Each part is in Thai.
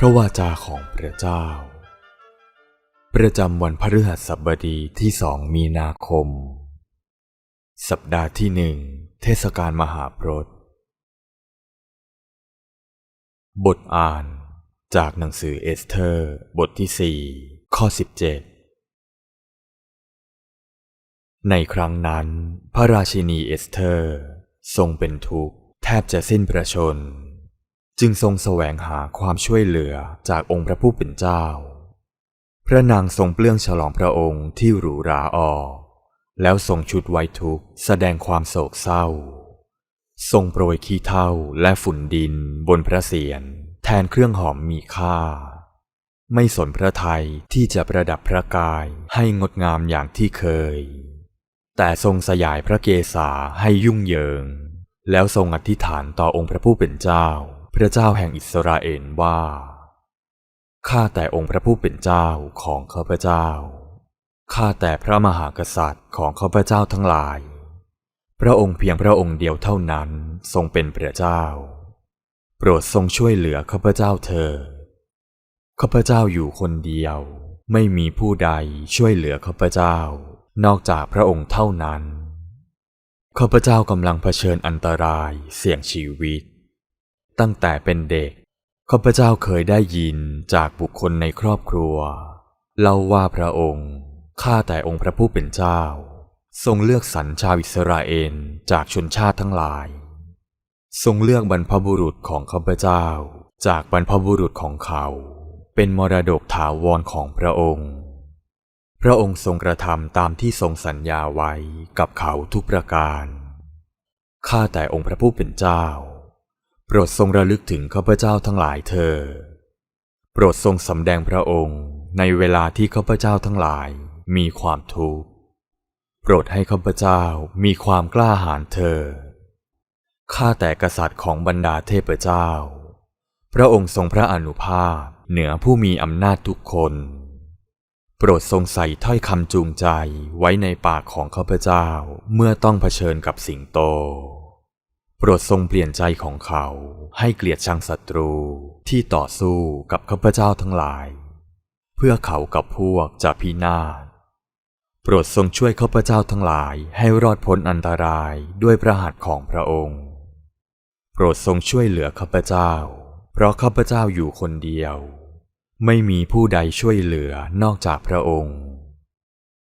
พระวาจาของพระเจ้า ประจำวันพฤหัสบดีที่สองมีนาคม สัปดาห์ที่หนึ่งเทศกาลมหาพรตบทอ่านจากหนังสือเอสเธอร์ บทที่สี่ข้อสิบเจ็ดในครั้งนั้น พระราชินีเอสเธอร์ ทรงเป็นทุกข์แทบจะสิ้นประชน จึงทรงแสวงหาความช่วยเหลือจากองค์พระผู้เป็นเจ้า พระนางทรงเปลื้องฉลองพระองค์ที่หรูหราออก แล้วทรงชุดไว้ทุกแสดงความโศกเศร้า ทรงโปรยขี้เถ้าและฝุ่นดินบนพระเศียรแทนเครื่องหอมมีค่า ไม่สนพระไทยที่จะประดับพระกายให้งดงามอย่างที่เคย แต่ทรงสยายพระเกศาให้ยุ่งเหยิง แล้วทรงอธิษฐานต่อองค์พระผู้เป็นเจ้า พระเจ้าแห่งอิสราเอลว่า ข้าแต่องค์พระผู้เป็นเจ้าของข้าพเจ้า ข้าแต่พระมหากษัตริย์ของข้าพเจ้าทั้งหลาย พระองค์เพียงพระองค์เดียวเท่านั้นทรงเป็นพระเจ้า โปรดทรงช่วยเหลือข้าพเจ้าเธอข้าพเจ้าอยู่คนเดียว ไม่มีผู้ใดช่วยเหลือข้าพเจ้า นอกจากพระองค์เท่านั้นข้าพเจ้ากำลังเผชิญอันตรายเสี่ยงชีวิต ตั้งแต่เป็นเด็กข้าพเจ้าเคยได้ยินจากบุคคลในครอบครัว เล่าว่าพระองค์ข้าแต่องค์พระผู้เป็นเจ้า ทรงเลือกสรรชาวอิสราเอลจากชนชาติทั้งหลาย ทรงเลือกบรรพบุรุษของข้าพเจ้า จากบรรพบุรุษของเขา เป็นมรดกถาวรของพระองค์ พระองค์ทรงกระทำตามที่ทรงสัญญาไว้กับเขาทุกประการข้าแต่องค์พระผู้เป็นเจ้า โปรดทรงระลึกถึงข้าพเจ้าทั้งหลายเธอ โปรดทรงสำแดงพระองค์ในเวลาที่ข้าพเจ้าทั้งหลายมีความทุกข์ โปรดให้ข้าพเจ้ามีความกล้าหาญเธอ ข้าแต่กษัตริย์ของบรรดาเทพเจ้า พระองค์ทรงพระอนุภาพเหนือผู้มีอำนาจทุกคน โปรดทรงใส่ถ้อยคำจูงใจไว้ในปากของข้าพเจ้าเมื่อต้องเผชิญกับสิงโต โปรดทรงเปลี่ยนใจของเขาให้เกลียดชังศัตรูที่ต่อสู้กับข้าพเจ้าทั้งหลาย เพื่อเขากับพวกจะพินาศโปรดทรงช่วยข้าพเจ้าทั้งหลายให้รอดพ้นอันตรายด้วยพระหัตถ์ของพระองค์ โปรดทรงช่วยเหลือข้าพเจ้า เพราะข้าพเจ้าอยู่คนเดียว ไม่มีผู้ใดช่วยเหลือนอกจากพระองค์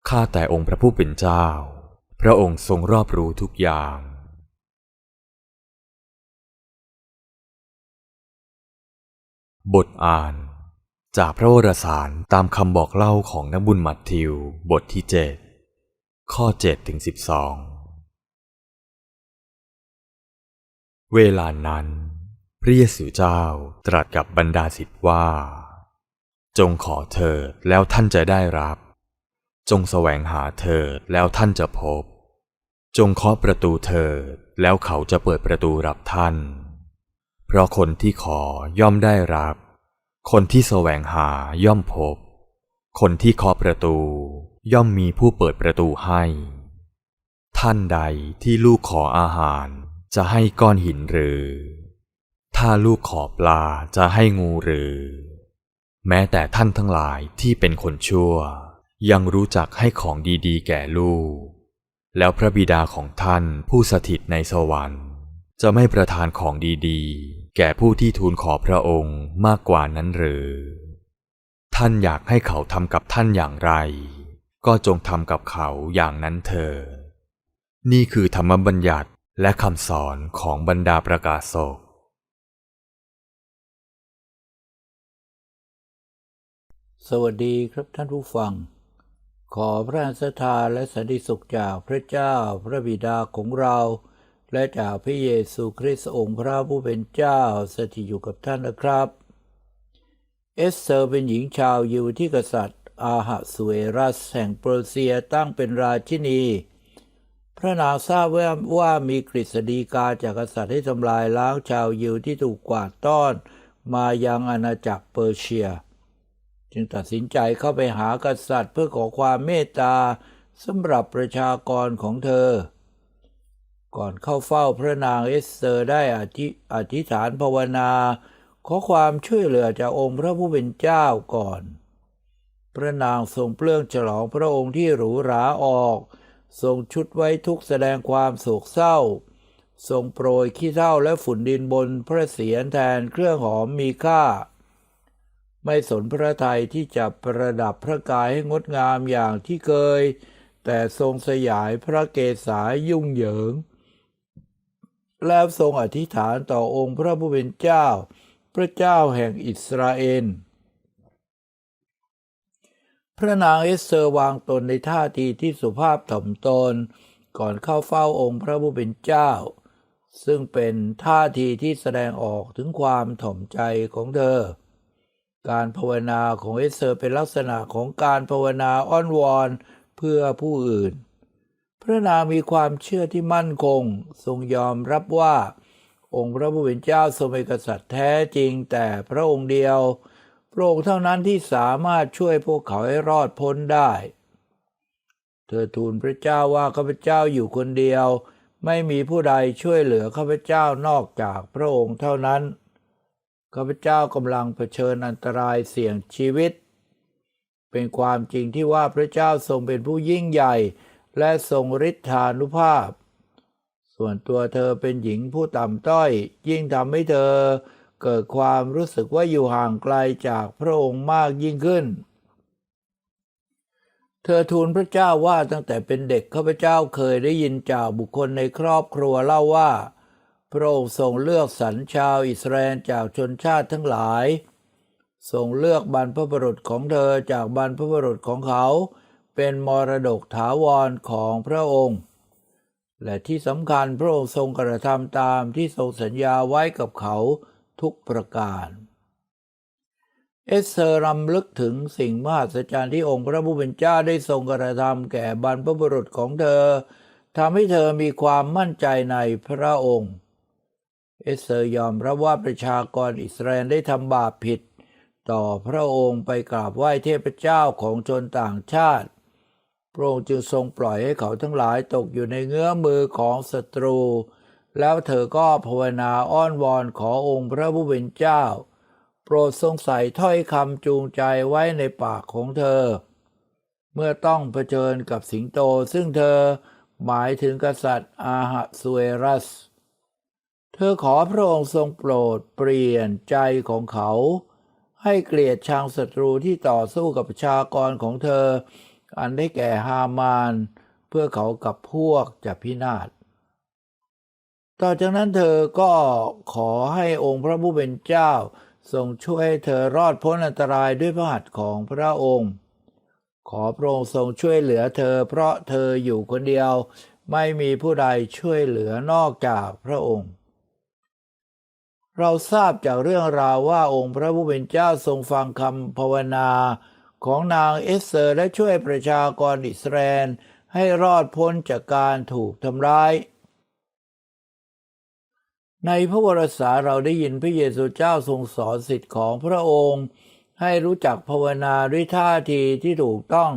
ข้าแต่องค์พระผู้เป็นเจ้า พระองค์ทรงรอบรู้ทุกอย่าง บทอ่าน จากพระวรสารตามคำบอกเล่าของนักบุญมัทธิว บทที่เจ็ดข้อเจ็ดถึงสิบสองเวลานั้น พระเยซูเจ้าตรัสกับบรรดาศิษย์ว่า จงขอเถิดแล้วท่านจะได้รับ จงแสวงหาเถิดแล้วท่านจะพบ จงเคาะประตูเถิดแล้วเขาจะเปิดประตูรับท่าน เพราะคนที่ขอย่อมได้รับ คนที่แสวงหาย่อมพบ คนที่เคาะประตู ย่อมมีผู้เปิดประตูให้ ท่านใดที่ลูกขออาหารจะให้ก้อนหินหรือ ถ้าลูกขอปลาจะให้งูหรือ แม้แต่ท่านทั้งหลายที่เป็นคนชั่ว ยังรู้จักให้ของดีๆ แก่ลูก แล้วพระบิดาของท่านผู้สถิตในสวรรค์ จะไม่ประทานของดีๆ แก่ผู้ที่ทูลขอพระองค์มากกว่านั้นหรือ ท่านอยากให้เขาทำกับท่านอย่างไร ก็จงทำกับเขาอย่างนั้นเถิดนี่คือธรรมบัญญัติและคำสอนของบรรดาประกาศกสวัสดีครับท่านผู้ฟัง ขอพระอัสทาและสันติสุขจากพระเจ้าพระบิดาของเรา และจากพระเยซูคริสต์องค์พระผู้เป็นเจ้าสถิตอยู่กับท่านนะครับ เอสเธอร์เป็นหญิงชาวยิวที่กษัตริย์ อาหะสุเอรัสแห่งเปอร์เซียตั้งเป็นราชินี พระนางทราบว่าว่ามีกฤษฎีกาจากกษัตริย์ให้ทำลายล้างชาวยิวที่ถูกกวาดต้อนมายังอาณาจักรเปอร์เซีย จึงตัดสินใจเข้าไปหากษัตริย์เพื่อขอความเมตตาสำหรับประชากรของเธอ ก่อนเข้าเฝ้าพระนางเอสเธอร์ได้อธิอธิษฐานภาวนา ขอความช่วยเหลือจากองค์พระผู้เป็นเจ้าก่อน พระนางทรงเปลื้องฉลองพระองค์ที่หรูหราออก ทรงชุดไว้ทุกแสดงความโศกเศร้า ทรงโปรยขี้เถ้าและฝุ่นดินบนพระเศียรแทนเครื่องหอมมีค่า ไม่สนพระทัยที่จะประดับพระกายให้งดงามอย่างที่เคย แต่ทรงสยายพระเกศายุ่งเหยิง แล้วทรงอธิษฐานต่อองค์พระผู้เป็นเจ้า พระเจ้าแห่งอิสราเอล พระนางเอสเซอร์วางตนในท่าทีที่สุภาพถ่อมตน ก่อนเข้าเฝ้าองค์พระผู้เป็นเจ้า ซึ่งเป็นท่าทีที่แสดงออกถึงความถ่อมใจของเธอ การภาวนาของเอสเซอร์เป็นลักษณะของการภาวนาอ้อนวอนเพื่อผู้อื่น พระนางมีความเชื่อที่มั่นคง ทรงยอมรับว่า องค์พระผู้เป็นเจ้าทรงเป็นกษัตริย์แท้จริงแต่พระองค์เดียวพระองค์เท่านั้นที่สามารถช่วยพวกเขาให้รอดพ้นได้ เธอทูลพระเจ้าว่าข้าพเจ้าอยู่คนเดียว ไม่มีผู้ใดช่วยเหลือข้าพเจ้านอกจากพระองค์เท่านั้นข้าพเจ้ากำลังเผชิญอันตรายเสี่ยงชีวิต เป็นความจริงที่ว่าพระเจ้าทรงเป็นผู้ยิ่งใหญ่ และทรงฤทธานุภาพ ส่วนตัวเธอเป็นหญิงผู้ต่ำต้อย ยิ่งทำให้เธอเกิดความรู้สึกว่าอยู่ห่างไกลจากพระองค์มากยิ่งขึ้น เธอทูลพระเจ้าว่าตั้งแต่เป็นเด็กข้าพเจ้าเคยได้ยินจากบุคคลในครอบครัวเล่าว่า พระองค์ทรงเลือกสรรชาวอิสราเอลจากชนชาติทั้งหลาย ทรงเลือกบรรพบุรุษของเธอจากบรรพบุรุษของเขา เป็นมรดกถาวรของพระองค์ และที่สำคัญพระองค์ทรงกระทำตามที่ทรงสัญญาไว้กับเขาทุกประการ เอสเธอร์รำลึกถึงสิ่งมหัศจรรย์ที่องค์พระผู้เป็นเจ้าได้ทรงกระทำแก่บรรพบุรุษของเธอทำให้เธอมีความมั่นใจในพระองค์ เอสเธอร์ยอมรับว่าประชากรอิสราเอลได้ทำบาปผิด ต่อพระองค์ไปกราบไหว้เทพเจ้าของชนต่างชาติ พระองค์จึงทรงปล่อยให้เขาทั้งหลายตกอยู่ในเงื้อมือของศัตรู แล้วเธอก็ภาวนาอ้อนวอนขอองค์พระผู้เป็นเจ้า โปรดทรงใส่ถ้อยคำจูงใจไว้ในปากของเธอ เมื่อต้องเผชิญกับสิงโตซึ่งเธอหมายถึงกษัตริย์อาหะสุเอรัส เธอขอพระองค์ทรงโปรดเปลี่ยนใจของเขา ให้เกลียดชังศัตรูที่ต่อสู้กับประชากรของเธอ อันได้แก่ฮามาน เพื่อเขากับพวกจะพินาศ ต่อจากนั้นเธอก็ขอให้องค์พระผู้เป็นเจ้า ทรงช่วยให้เธอรอดพ้นอันตรายด้วยพระหัตถ์ของพระองค์ ขอพระองค์ทรงช่วยเหลือเธอ เพราะเธออยู่คนเดียวไม่มีผู้ใดช่วยเหลือนอกจากพระองค์ เราทราบจากเรื่องราวว่าองค์พระผู้เป็นเจ้าทรงฟังคำภาวนา ของนางเอสเซอร์และช่วยประชากรอิสราเอลให้รอดพ้นจากการถูกทำร้าย ในพระวรสารเราได้ยินพระเยซูเจ้าทรงสอนสิทธิ์ของพระองค์ ให้รู้จักภาวนาด้วยท่าทีที่ถูกต้อง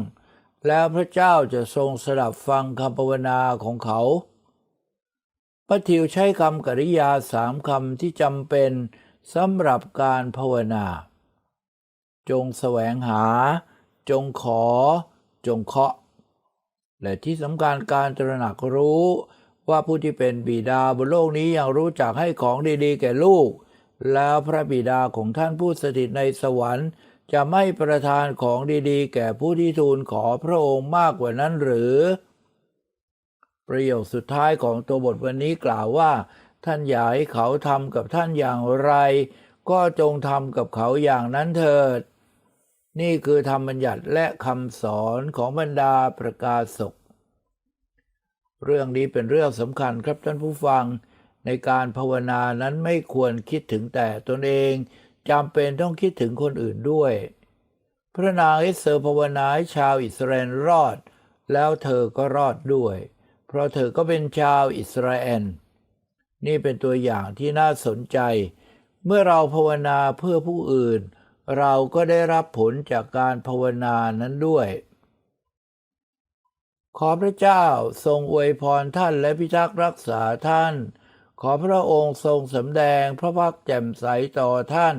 แล้วพระเจ้าจะทรงสดับฟังคำภาวนาของเขาพระทิวใช้คำกริยาสามคำที่จำเป็นสำหรับการภาวนา จงแสวงหา จงขอ จงเคาะ และที่สำคัญการตระหนักรู้ว่าผู้ที่เป็นบิดาบนโลกนี้ยังรู้จักให้ของดีๆ แก่ลูก แล้วพระบิดาของท่านผู้สถิตในสวรรค์ จะไม่ประทานของดีๆ แก่ผู้ที่ทูลขอพระองค์มากกว่านั้นหรือ ประโยคสุดท้ายของตัวบทวันนี้กล่าวว่า ท่านอยากให้เขาทำกับท่านอย่างไร ก็จงทำกับเขาอย่างนั้นเถิด นี่คือธรรมบัญญัติและคำสอนของบรรดาประกาศก เรื่องนี้เป็นเรื่องสำคัญครับท่านผู้ฟัง ในการภาวนานั้นไม่ควรคิดถึงแต่ตนเองจำเป็นต้องคิดถึงคนอื่นด้วย พระนางเอสเซอร์ภาวนาให้ชาวอิสราเอลรอด แล้วเธอก็รอดด้วย เพราะเธอก็เป็นชาวอิสราเอลนี่เป็นตัวอย่างที่น่าสนใจ เมื่อเราภาวนาเพื่อผู้อื่น เราก็ได้รับผลจากการภาวนานั้นด้วย ขอพระเจ้าทรงอวยพรท่านและพิทักษ์รักษาท่าน ขอพระองค์ทรงสำแดงพระพักแจ่มใสต่อท่าน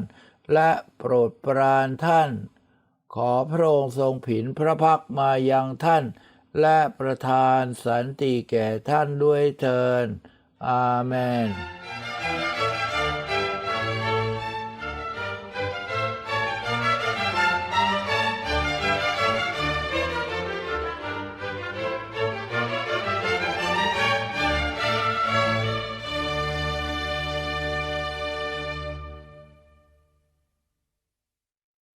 และโปรดปรานท่าน ขอพระองค์ทรงผินพระพักมายังท่าน และประทานสันติแก่ท่านด้วยเทินอาเมน